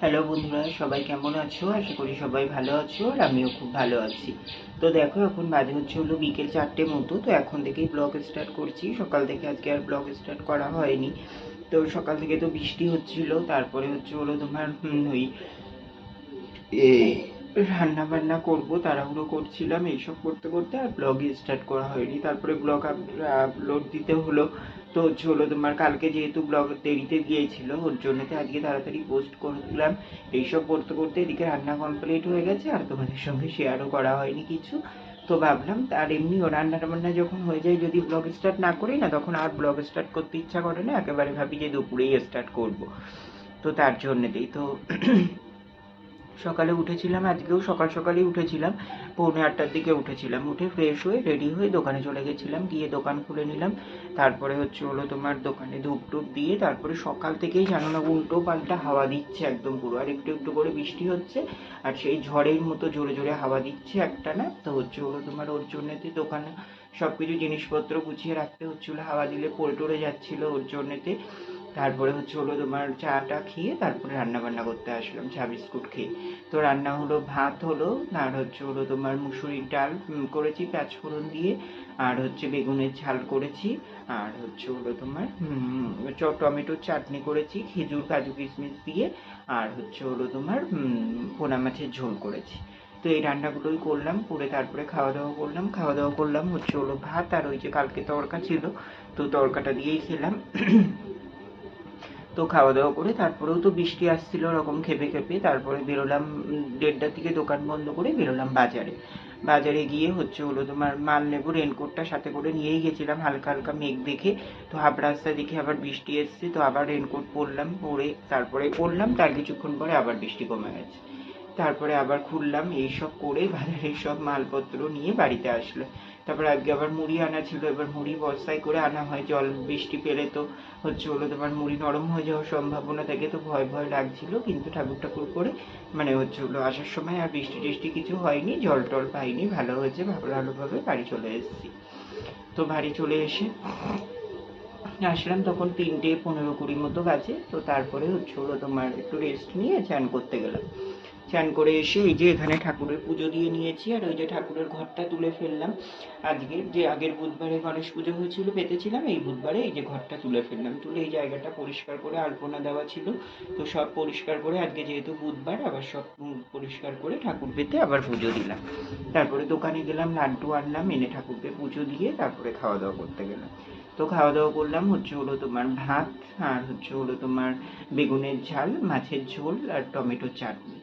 Hello বন্ধুরা, সবাই কেমন আছো? আশা করি সবাই ভালো আছো আর আমিও খুব ভালো আছি। তো দেখো, এখন বাজে হচ্ছে হলো বিকেল চারটে মতো। তো এখন থেকেই ব্লগ স্টার্ট করছি। সকাল থেকে আজকে আর ব্লগ স্টার্ট করা হয়নি। তো সকাল থেকে তো বৃষ্টি হচ্ছিল, তারপরে হচ্ছে হলো তোমার ওই রান্না বান্না করব, তাড়াহুড়ো করছিলাম, এইসব করতে করতে আর ব্লগই স্টার্ট করা হয়নি। তারপরে ব্লগ আপলোড দিতে হলো তো হচ্ছে হলো তোমার কালকে যেহেতু ব্লগ দেরিতে গিয়েছিল, ওর জন্যতে আজকে তাড়াতাড়ি পোস্ট করে দিলাম। এইসব করতে করতে এদিকে রান্না কমপ্লিট হয়ে গেছে, আর তোমাদের সঙ্গে শেয়ারও করা হয়নি কিছু। তো ভাবলাম, আর এমনিও রান্না টান্না যখন হয়ে যায়, যদি ব্লগ স্টার্ট না করি না, তখন আর ব্লগ স্টার্ট করতে ইচ্ছা করে না, একেবারে ভাবি যে দুপুরেই স্টার্ট করব। তো তার জন্যেতেই তো সকালে উঠেছিলাম, আজকেও সকাল সকালেই উঠেছিলাম। পৌনে আটটার দিকে উঠেছিলাম, উঠে ফ্রেশ হয়ে রেডি হয়ে দোকানে চলে গেছিলাম, গিয়ে দোকান খুলে নিলাম। তারপরে হচ্ছে হলো তোমার দোকানে ধূপ টুপ দিয়ে তারপরে সকাল থেকেই জানো না উল্টো পাল্টা হাওয়া দিচ্ছে একদম পুরো। আর একটু একটু করে বৃষ্টি হচ্ছে, আর সেই ঝড়ের মতো জোরে জোরে হাওয়া দিচ্ছে একটা না। তো হচ্ছে হলো তোমার ওর জন্যতে দোকানে সব কিছু জিনিসপত্র গুছিয়ে রাখতে হচ্ছিল, হাওয়া দিলে পড়ে টরে যাচ্ছিল ওর জন্যতে। তারপরে হচ্ছে হলো তোমার চাটা খেয়ে তারপরে রান্না বান্না করতে আসলাম, চা বিস্কুট খেয়ে। তো রান্না হলো ভাত হলো, আর হচ্ছে হলো তোমার মুসুরির ডাল করেছি, পেঁয়াজ ফোড়ন দিয়ে, আর হচ্ছে বেগুনের ঝাল করেছি, আর হচ্ছে হলো তোমার টমেটোর চাটনি করেছি, খেজুর, কাজু, কিশমিশ দিয়ে, আর হচ্ছে হলো তোমার পোনা মাছের ঝোল করেছি। তো এই রান্নাগুলোই করলাম, করে তারপরে খাওয়া দাওয়া করলাম খাওয়া দাওয়া করলাম হচ্ছে হলো ভাত, আর ওই যে কালকে তরকা ছিল, তো তরকাটা দিয়েই খেলাম। তো খাওয়া দাওয়া করে তারপরেও তো বৃষ্টি আসছিল ওরকম খেপে খেপে। তারপরে বেরোলাম, দেড়টার দিকে দোকান বন্ধ করে বেরোলাম বাজারে। বাজারে গিয়ে হচ্ছে হলো তোমার মাল নেব রেনকোটটা সাথে করে নিয়েই গেছিলাম, হালকা হালকা মেঘ দেখে। তো হাফ রাস্তা দেখে আবার বৃষ্টি এসছে, তো আবার রেনকোট পরলাম, পরে তারপরে পরলাম, তার কিছুক্ষণ পরে আবার বৃষ্টি কমে গেছে। তারপরে আবার খুললাম, এইসব করে বাজারের সব মালপত্র নিয়ে বাড়িতে আসলো। তারপর আজকে আবার মুড়ি আনা ছিল, এবার মুড়ি বস্তায় করে আনা হয়, জল বৃষ্টি পেলে তো হচ্ছে হলো তোমার মুড়ি নরম হয়ে যাওয়ার সম্ভাবনা থাকে তো ভয় ভয় লাগছিল, কিন্তু ঠাকুর ঠাকুর করে মানে হচ্ছে হলো আসার সময় আর বৃষ্টি টিষ্টি কিছু হয়নি, জল টল পাইনি, ভালো হয়েছে, ভালো ভালোভাবে বাড়ি চলে এসেছি। তো বাড়ি চলে এসে আসলাম তখন তিনটে পনেরো কুড়ি মতো বাজে, তো তারপরে হচ্ছে হলো তোমার একটু রেস্ট নিয়ে চান করতে গেলাম। চান করে এসে এই যে এখানে ঠাকুরের পুজো দিয়ে নিয়েছি, আর ওই যে ঠাকুরের ঘরটা তুলে ফেললাম। আজকে যে আগের বুধবারে গণেশ পুজো হয়েছিল, পেতেছিলাম, এই বুধবারে এই যে ঘরটা তুলে ফেললাম। তুলে এই জায়গাটা পরিষ্কার করে আলপনা দেওয়া ছিল। তো সব পরিষ্কার করে আজকে যেহেতু বুধবার, আবার সব পরিষ্কার করে ঠাকুর পেতে আবার পুজো দিলাম। তারপরে দোকানে গেলাম, লাড্ডু আনলাম, এনে ঠাকুরকে পুজো দিয়ে তারপরে খাওয়া দাওয়া করতে গেলাম। তো খাওয়া দাওয়া করলাম, হচ্ছে হলো তোমার ভাত, আর হচ্ছে হলো তোমার বেগুনের ঝাল, মাছের ঝোল, আর টমেটো চাটনি।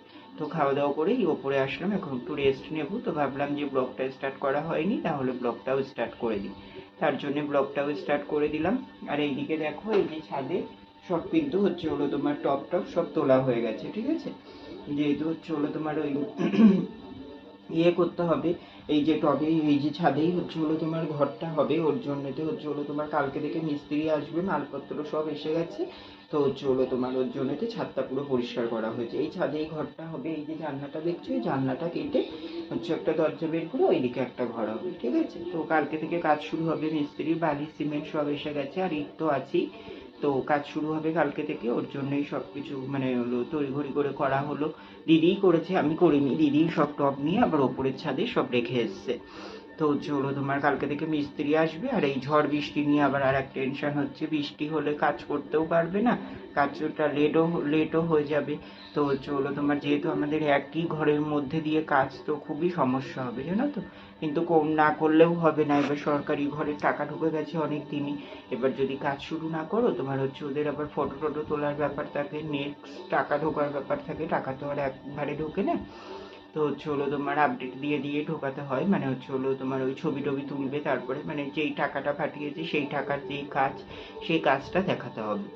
তো খাওয়া দাওয়া করেই ওপরে আসলাম, এখন একটু রেস্ট নেব। তো ভাবলাম যে ব্লগটা স্টার্ট করা হয়নি, তাহলে ব্লগটাও স্টার্ট করে দিই। তার জন্য ব্লগটাও স্টার্ট করে দিলাম। আর এইদিকে দেখো, এই যে ছাদে সব কিন্তু হচ্ছে হলো তোমার টপ টপ সব তোলা হয়ে গেছে, ঠিক আছে? যেহেতু হচ্ছে হলো তোমার ওই ইয়ে করতে হবে। এই যে টবে, এই যে ছাদেই হচ্ছে হলো তোমার ঘরটা হবে। ওর জন্যতে হচ্ছে হলো তোমার কালকে থেকে মিস্ত্রি আসবে, মালপত্র সব এসে গেছে। তো হচ্ছে হলো তোমার ওর জন্যতে ছাদটা পুরো পরিষ্কার করা হয়েছে। এই ছাদে এই ঘরটা হবে, এই যে জানলাটা দেখছ, এই জানলাটা কেটে হচ্ছে একটা দরজা বের করে ওইদিকে একটা ঘর হবে, ঠিক আছে? তো কালকে থেকে কাজ শুরু হবে মিস্ত্রি বালি, সিমেন্ট সব এসে গেছে, আর ইট তো আছেই। তো কাজ শুরু হবে কালকে থেকে, ওর জন্যই সব কিছু মানে হলো তড়িঘড়ি করে করা হলো। দিদিই করেছে, আমি করিনি, দিদিই সব টপ নিয়ে আবার ওপরের ছাদে সব রেখে এসছে। তো হচ্ছে হলো তোমার কালকে থেকে মিস্ত্রি আসবে, আর এই ঝড় বৃষ্টি নিয়ে আবার আর এক টেনশন হচ্ছে। বৃষ্টি হলে কাজ করতেও পারবে না কাজটা লেটও লেটও হয়ে যাবে। তো হচ্ছে হলো তোমার যেহেতু আমাদের একই ঘরের মধ্যে দিয়ে কাজ, তো খুবই সমস্যা হবে, জানো তো? কিন্তু কম না করলেও হবে না। এবার সরকারি ঘরে টাকা ঢুকে গেছে অনেক দিনই এবার যদি কাজ শুরু না করো, তোমার হচ্ছে ওদের আবার ফটো টটো তোলার ব্যাপার থাকে নেক্সট টাকা ঢোকার ব্যাপার থাকে, টাকা তো আর একবারে ঢোকে না। তো হচ্ছে হলো তোমার আপডেট দিয়ে দিয়ে ঢোকাতে হয়। মানে হচ্ছে হলো তোমার ওই ছবি টবি তুলবে, তারপরে মানে যেই টাকাটা পাঠিয়েছে সেই টাকার যেই কাজ, সেই কাজটা দেখাতে হবে।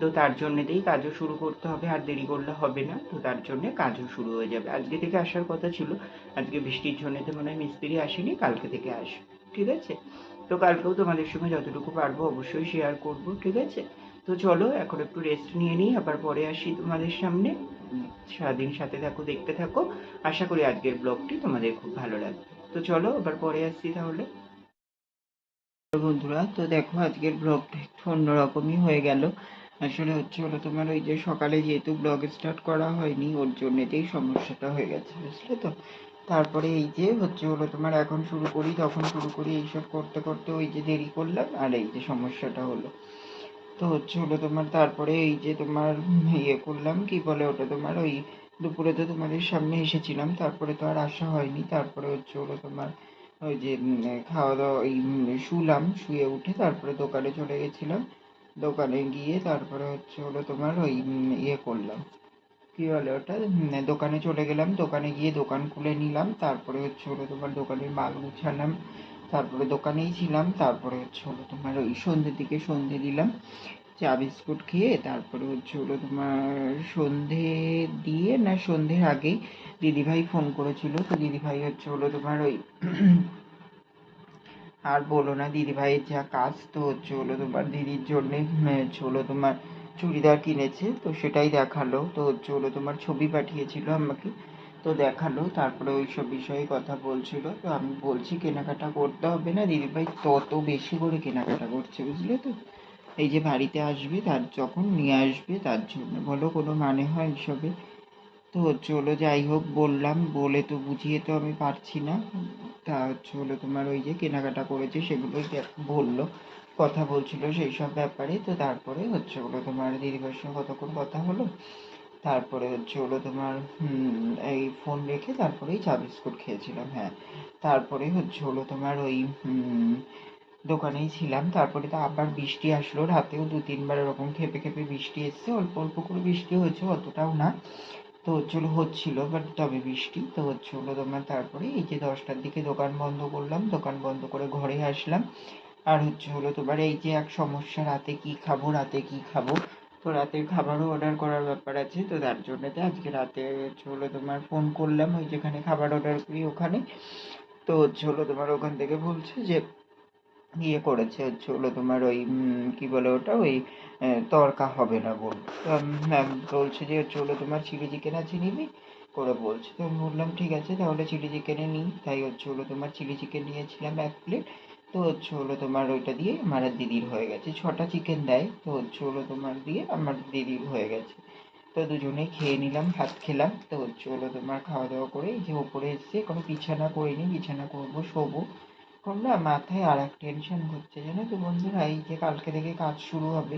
তো তার জন্যেতেই কাজও শুরু করতে হবে, আর দেরি করলে হবে না। তো তার জন্যে কাজও শুরু হয়ে যাবে। আজকে থেকে আসার কথা ছিল। আজকে বৃষ্টির জন্যেতে মনে হয় মিস্ত্রি আসেনি, কালকে থেকে আসবে। ঠিক আছে? তো কালকেও তোমাদের সঙ্গে যতটুকু পারব অবশ্যই শেয়ার করব। ঠিক আছে? তো চলো, এখন একটু রেস্ট নিয়ে নিই, আবার পরে আসি তোমাদের সামনে। সারাদিন সাথে থাকো, দেখতে থাকো। আশা করি আজকের ব্লগটি তোমাদের খুব ভালো লাগবে। তো চলো আবার পরে আসছি তাহলে। বন্ধুরা, তো দেখো আজকের ব্লগটা একটু অন্যরকমই হয়ে গেল। আসলে হচ্ছে হলো তোমার ওই যে সকালে যেহেতু ব্লগ স্টার্ট করা হয়নি, ওর জন্যেতেই সমস্যাটা হয়ে গেছে, বুঝলে তো? তারপরে এই যে হচ্ছে হলো তোমার এখন শুরু করি, তখন শুরু করি, এইসব করতে করতে ওই যে দেরি করলাম, আর এই যে সমস্যাটা হলো। তো হচ্ছে হলো তোমার তারপরে এই যে তোমার ইয়ে করলাম, কি বলে ওটা তোমার ওই দুপুরে তো তোমাদের সামনে এসেছিলাম, তারপরে তো আর আসা হয়নি, তারপরে হচ্ছে হলো তোমার ওই যে খাওয়া দাওয়া, ওই শুলাম, শুয়ে উঠে তারপরে দোকানে চলে গেছিলাম। দোকানে গিয়ে তারপরে হচ্ছে হলো তোমার ওই ইয়ে করলাম। কি বলে ওটা? দোকানে চলে গেলাম, দোকানে গিয়ে দোকান খুলে নিলাম, তারপরে হচ্ছে হলো তোমার দোকানের মাল গুছালাম। তারপরে দোকানেই ছিলাম, তারপরে হচ্ছে হলো তোমার ওই সন্ধ্যের দিকে সন্ধে দিলাম, চা, বিস্কুট খেয়ে তারপরে হচ্ছে হলো তোমার সন্ধে দিয়ে না, সন্ধ্যের আগেই দিদিভাই ফোন করেছিল, তো দিদিভাই হচ্ছে হলো তোমার ওই আর বলো না, দিদিভাইয়ের যা কাজ, তো হচ্ছে হলো তোমার দিদির জন্যে হচ্ছে হলো তোমার চুড়িদার কিনেছে, তো সেটাই দেখাল, তো হচ্ছে হলো তোমার ছবি পাঠিয়েছিল আমাকে তো দেখাল, তারপরে ওই সব বিষয়ে কথা বলছিল। তো আমি বলছি, কেনাকাটা করতে হবে না। দিদিভাই তত বেশি করে কেনাকাটা করছে, বুঝলে তো? এই যে বাড়িতে আসবে, তার যখন নিয়ে আসবে, তার জন্য। বলো, কোনো মানে হয় এসবে? তো হলো যাই হোক, বললাম। বলে তো বুঝিয়ে তো আমি পারছি না। তা হচ্ছে হলো তোমার ওই যে কেনাকাটা করেছে সেগুলোই বলল, কথা বলছিল, সেই সব ব্যাপারে। তো তারপরে হচ্ছে হলো তোমার দিদিভাইয়ের সঙ্গে কতক্ষণ কথা হলো? তারপরে হচ্ছে হলো তোমার এই ফোন রেখে তারপরেই চা বিস্কুট খেয়েছিলাম হ্যাঁ। তারপরে হচ্ছে হলো তোমার ওই দোকানেই ছিলাম। তারপরে তো আবার বৃষ্টি আসলো, রাতেও দু তিনবার এরকম খেপে খেপে বৃষ্টি এসছে, অল্প অল্প করে বৃষ্টি হয়েছে, অতটাও না। তো হচ্ছিল হচ্ছিল বাট তবে বৃষ্টি। তো হচ্ছে হলো তোমার তারপরে এই যে দশটার দিকে দোকান বন্ধ করলাম, দোকান বন্ধ করে ঘরে আসলাম। আর হচ্ছে হলো তোমার এই যে এক সমস্যা, রাতে কি খাব, রাতে কি খাব তো রাতের খাবারও অর্ডার করার ব্যাপার আছে, তো তার জন্যতে আজকে রাতে হচ্ছে হলো তোমার ফোন করলাম, ওই যেখানে খাবার অর্ডার করি ওখানে। তো হচ্ছে হলো তোমার ওখান থেকে বলছে যে ইয়ে করেছে হচ্ছে হলো তোমার ওই কি বলে ওটা, ওই তড়কা হবে না বল। বলছে যে হচ্ছে হলো তোমার চিলি চিকেন আছে নিবি? করে বলছে। তো আমি বললাম, ঠিক আছে, তাহলে চিলি চিকেনে নিই। তাই হচ্ছে হলো তোমার চিলি চিকেন নিয়েছিলাম এক প্লেট তো হচ্ছে হলো তোমার ওইটা দিয়ে আমার আর দিদির হয়ে গেছে। ছটা চিকেন দেয়, তো হচ্ছে হলো তোমার দিয়ে আমার দিদির হয়ে গেছে। তো দুজনেই খেয়ে নিলাম, ভাত খেলাম, তো হচ্ছে হলো তোমার খাওয়া দাওয়া করে যে ওপরে এসে কোনো বিছানা করিনি, বিছানা করব, শোবো। এখন না মাথায় আর এক টেনশন ঘুরছে জানো তো বন্ধুরা, এই যে কালকে থেকে কাজ শুরু হবে,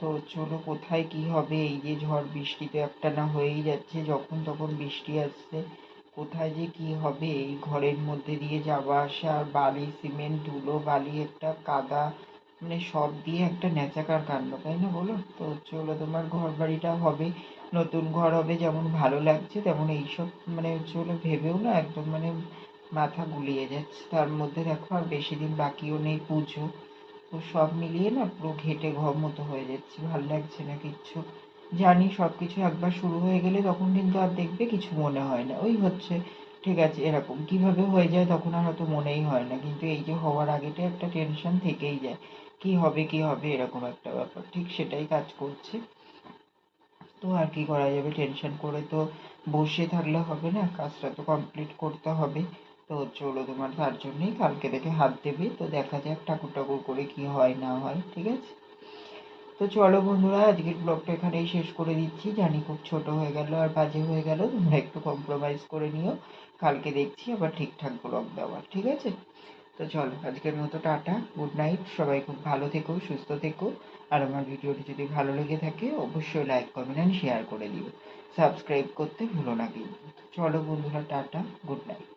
তো চলো কোথায় কি হবে, এই যে ঝড় বৃষ্টি তো একটা না হয়েই যাচ্ছে, যখন তখন বৃষ্টি আসছে। কোথায় যে কি হবে? এই ঘরের মধ্যে দিয়ে যাওয়া আসা, বালি, সিমেন্ট, ধুলো, বালি, একটা কাদা মানে সব দিয়ে একটা ন্যাচাকার কাণ্ড, তাই না বলো? তো হচ্ছে হলো তোমার ঘর বাড়িটা হবে, নতুন ঘর হবে, যেমন ভালো লাগছে, তেমন এইসব মানে হচ্ছে হলো ভেবেও না একদম মানে মাথা গুলিয়ে যাচ্ছে। তার মধ্যে দেখো আর বেশি দিন বাকিও নেই, পুজো। তো সব মিলিয়ে না পুরো ঘেটে ঘ মতো হয়ে যাচ্ছে, ভালো লাগছে না কিচ্ছু। জানি সব কিছু একবার শুরু হয়ে গেলে তখন কিন্তু আর দেখবে কিছু মনে হয় না। ওই হচ্ছে, ঠিক আছে, এরকম। কীভাবে হয়ে যায় তখন আর হয়তো মনেই হয় না। কিন্তু এই যে হওয়ার আগেটা একটা টেনশন থেকেই যায়। কি হবে কি হবে, এরকম একটা ব্যাপার। ঠিক সেটাই কাজ করছে। তো আর কি করা যাবে? টেনশন করে তো বসে থাকলে হবে না। কাজটা তো কমপ্লিট করতে হবে। তো চলো তোমার তার জন্যই কালকে থেকে হাত দেবে। তো দেখা যাক ঠাকুর ঠাকুর করে কি হয়, না হয়। ঠিক আছে? তো চলো বন্ধুরা, আজকের ব্লগটা এখানেই শেষ করে দিচ্ছি। জানি খুব ছোট হয়ে গেল আর বাজে হয়ে গেল, তোমরা একটু কম্প্রোমাইজ করে নিও। কালকে দেখছি আবার ঠিকঠাক ব্লগ দেওয়ার, ঠিক আছে? তো চলো, আজকের মতো টাটা গুড নাইট সবাই খুব ভালো থেকো, সুস্থ থেকো। আর আমার ভিডিওটি যদি ভালো লেগে থাকে, অবশ্যই লাইক কমেন্ট অ্যান্ড শেয়ার করে দিও। সাবস্ক্রাইব করতে ভুলো না কিন্তু। চলো বন্ধুরা, টাটা গুড নাইট